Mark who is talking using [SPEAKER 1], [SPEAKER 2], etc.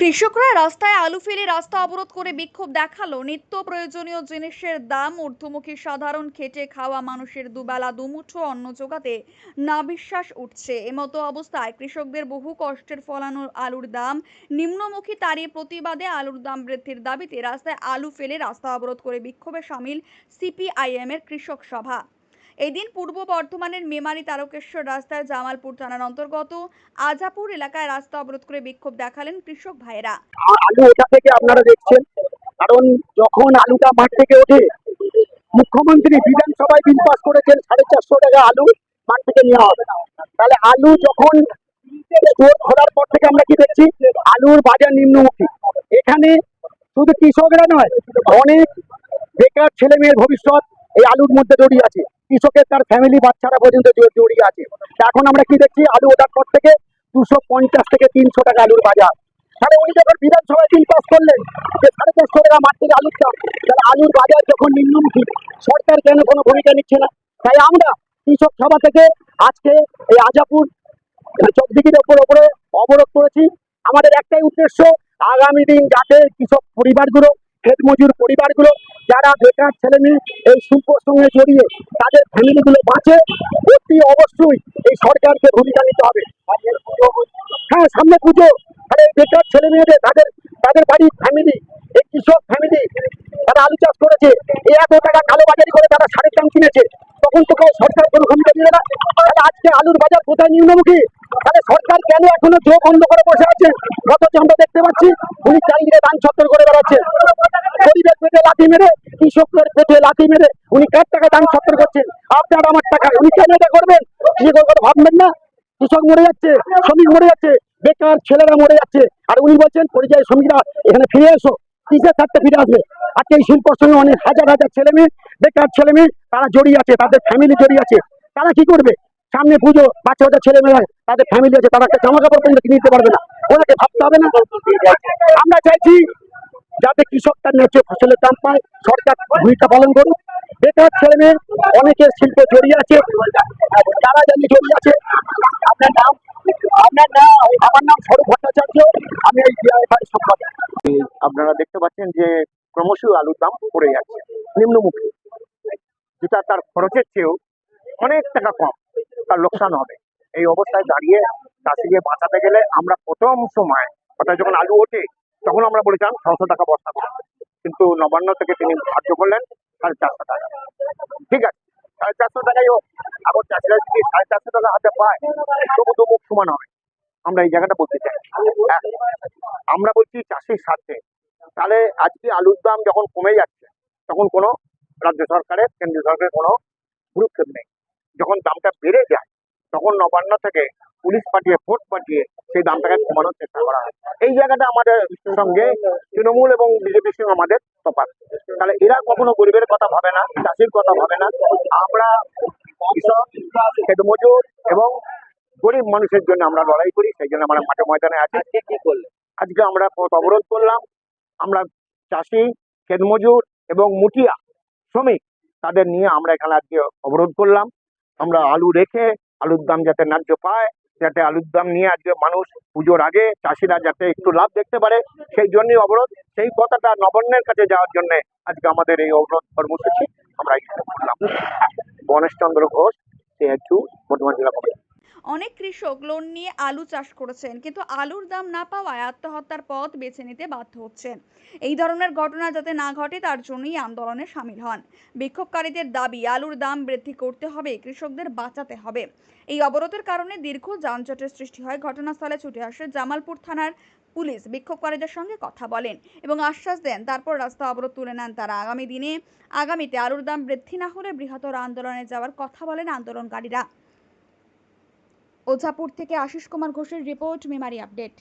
[SPEAKER 1] কৃষকরা রাস্তায় আলু ফেলে রাস্তা অবরোধ করে বিক্ষোভ দেখাল। নিত্য প্রয়োজনীয় জিনিসের দাম, ঊর্ধ্বমুখী সাধারণ খেটে খাওয়া মানুষের দুবেলা দুমুঠো অন্ন জোগাতে না বিশ্বাস উঠছে। এমতো অবস্থায় কৃষকদের বহু কষ্টের ফলানো আলুর দাম, নিম্নমুখী তারই প্রতিবাদে আলুর দাম বৃদ্ধির দাবিতে রাস্তায় আলু ফেলে রাস্তা অবরোধ করে বিক্ষোভে সামিল সিপিআইএম এর কৃষক সভা। এদিন পূর্ব বর্ধমানের মেমারি তারকেশ্বর রাস্তায় জামালপুর থানার অন্তর্গত আজাপুর এলাকায় রাস্তা অবরোধ করে বিক্ষোভ দেখালেন কৃষক ভাইয়েরা।
[SPEAKER 2] আলু এটা থেকে আপনারা দেখছেন, কারণ যখন আলুটা মাঠ থেকে ওঠে, মুখ্যমন্ত্রী বিধানসভায় বিল পাস করেছেন সাড়ে চারশো টাকা আলু মাঠ থেকে নেওয়া হবে। তাহলে আলু যখন খোলার পর থেকে আমরা কি দেখছি? আলুর বাজার নিম্নমুখী। এখানে শুধু কৃষকরা নয়, অনেক বেকার ছেলে মেয়ের ভবিষ্যৎ এই আলুর মধ্যে জড়িয়ে আছে। কৃষকের, তার ফ্যামিলি বাচ্চারা পর্যন্ত জড়ি- জড়িয়ে আছে। এখন আমরা কি দেখছি? আলু ওঠার পর থেকে দুশো পঞ্চাশ থেকে তিনশো টাকা আলুর বাজার। তাহলে উনি যখন বিধানসভায় বিল পাস করলেন, যে সাড়ে চারশো টাকা মাঠ থেকে আলুর দাম, তাহলে আলুর বাজার যখন নিম্নমুখী, সরকার কেন কোনো ভূমিকা নিচ্ছে না? তাই আমরা কৃষক সভা থেকে আজকে এই আজাপুর চকদিকির ওপর ওপরে অবরোধ করেছি। আমাদের একটাই উদ্দেশ্য, আগামী দিন যাতে কৃষক পরিবারগুলো ক্ষেত মজুর পরিবারগুলো যারা বেকার ছেলে মেয়ে এই শিল্পর সঙ্গে জড়িয়ে তাদের ফ্যামিলিগুলো বাঁচে, অতি অবশ্যই এই সরকারকে ভূমিকা নিতে হবে। হ্যাঁ সামনে পুজো। তাহলে বেকার ছেলে মেয়েদের, তাদের তাদের বাড়ির ফ্যামিলি, এই কৃষক ফ্যামিলি, তারা আলু চাষ করেছে, এই এত টাকা কালো বাজারি করে তারা সারের দাম কিনেছে। তখন তো কেউ সরকার কোনো ভূমিকা দিলে না। তাহলে আজকে আলুর বাজার কোথায় নিম্নমুখী? তাহলে সরকার কেন এখনও চোখ বন্ধ করে বসে আছে? অথচ আমরা দেখতে পাচ্ছি। উনি চারিদিকে দান ছত্তর করে বেড়াচ্ছে। গরিবের পেটে লাথি মেরে কৃষকের পেটে লাথি মেরে, উনি কার টাকা দান ছত্তর করছেন? আপনার আমার টাকা। উনি কেন এটা করবেন? কি করে ভাববেন না। কৃষক মরে যাচ্ছে, শ্রমিক মরে যাচ্ছে, বেকার ছেলেরা মরে যাচ্ছে। আর উনি বলছেন, পরিযায়ী শ্রমিকরা, এখানে ফিরে এসো। কিসের থাকতে ফিরে আসবে? আজকে এই শিল্পর সঙ্গে অনেক হাজার হাজার ছেলে মেয়ে, বেকার ছেলে মেয়ে, তারা জড়িয়ে আছে, তাদের ফ্যামিলি জড়িয়ে আছে। তারা কি করবে? সামনে পুজো, বাচ্চা বাচ্চা ছেলে মেয়েরা, তাদের ফ্যামিলি আছে, তারা একটা জামা কাপড় পর্যন্ত কিনে দিতে পারবে না। ওনাকে ভাবতে হবে না। আমরা চাইছি যাতে কৃষক তার ন্যায্য ফসলের দাম পায়, সরকার ভূমিকা পালন করুক। বেকার ছেলে মেয়ে, অনেকের শিল্প জড়িয়ে আছে তারা জানি জড়িয়ে আছে, আপনার নাম? আপনার নাম? আমার নাম স্বরূপ ভট্টাচার্য। আমি এই সম্পাদক। আপনারা দেখতে পাচ্ছেন যে ক্রমশ আলুর দাম পড়ে যাচ্ছে, নিম্নমুখী। যেটা তার খরচের চেয়েও অনেক টাকা কম, তার লোকসান হবে। এই অবস্থায় দাঁড়িয়ে চাষিকে বাঁচাতে গেলে আমরা প্রথম সময়, অর্থাৎ যখন আলু ওঠে তখন আমরা বলেছিলাম ছশো টাকা বস্তা করে। কিন্তু নবান্ন থেকে তিনি ধার্য করলেন সাড়ে চারশো টাকা। ঠিক আছে সাড়ে চারশো টাকাই হোক। এখন চাষিরা যদি সাড়ে চারশো টাকা হাতে পায় তবু তো মুখ সমান হবে। আমরা এই জায়গাটা বলতে চাই। হ্যাঁ, আমরা বলছি চাষির স্বার্থে। তাহলে আজকে আলুর দাম যখন কমে যাচ্ছে তখন কোনো রাজ্য সরকারের কেন্দ্রীয় সরকারের কোনো ভ্রুক্ষেপ নেই। যখন দামটা বেড়ে যায় তখন নবান্ন থেকে পুলিশ পাঠিয়ে ফোর্স পাঠিয়ে সেই দামটাকে কমানোর চেষ্টা করা হয়। এই জায়গাটা আমাদের সঙ্গে তৃণমূল এবং বিজেপির সঙ্গে আমাদের তফাৎ। তাহলে এরা কখনো গরিবের কথা ভাবে না চাষির কথা ভাবে না। আমরা কৃষক খেত মজুর এবং গরিব মানুষের জন্য আমরা লড়াই করি সেই জন্য আমরা মাঠে ময়দানে আছি। কি করলে? আজকে আমরা পথ অবরোধ করলাম। আমরা চাষি খেত মজুর এবং মুটিয়া শ্রমিক তাদের নিয়ে আমরা এখানে আজকে অবরোধ করলাম। আমরা আলু রেখে আলুর দাম যাতে ন্যায্য পায়, যাতে আলুর দাম নিয়ে আজকে মানুষ পুজোর আগে চাষিরা যাতে একটু লাভ দেখতে পারে, সেই জন্যই অবরোধ। সেই কথাটা নবান্নের কাছে যাওয়ার জন্য আজকে আমাদের এই অবরোধ কর্মসূচি আমরা এখানে করলাম। গণেশচন্দ্র ঘোষ কমিটি
[SPEAKER 1] অনেক কৃষক লোন নিয়ে আলু চাষ করেছেন, কিন্তু আলুর দাম না পাওয়ায় আত্মহত্যার পথ বেছে নিতে বাধ্য হচ্ছেন। এই ধরনের ঘটনা যাতে না ঘটে, তার জন্যই আন্দোলনে সামিল হন। বিক্ষোভকারীদের দাবি, আলুর দাম বৃদ্ধি করতে হবে, কৃষকদের বাঁচাতে হবে। এই অবরোধের কারণে দীর্ঘ যানজটের সৃষ্টি হয়। ঘটনাস্থলে ছুটে আসে জামালপুর থানার পুলিশ। বিক্ষোভকারীদের সঙ্গে কথা বলেন এবং আশ্বাস দেন, তারপর রাস্তা অবরোধ তুলে নেন তারা। আগামী দিনে, আগামীতে আলুর দাম বৃদ্ধি না হলে বৃহত্তর আন্দোলনে যাওয়ার কথা বলেন আন্দোলনকারীরা। ওঝাপুর থেকে আশিস কুমার ঘোষের রিপোর্ট মেমারি আপডেট।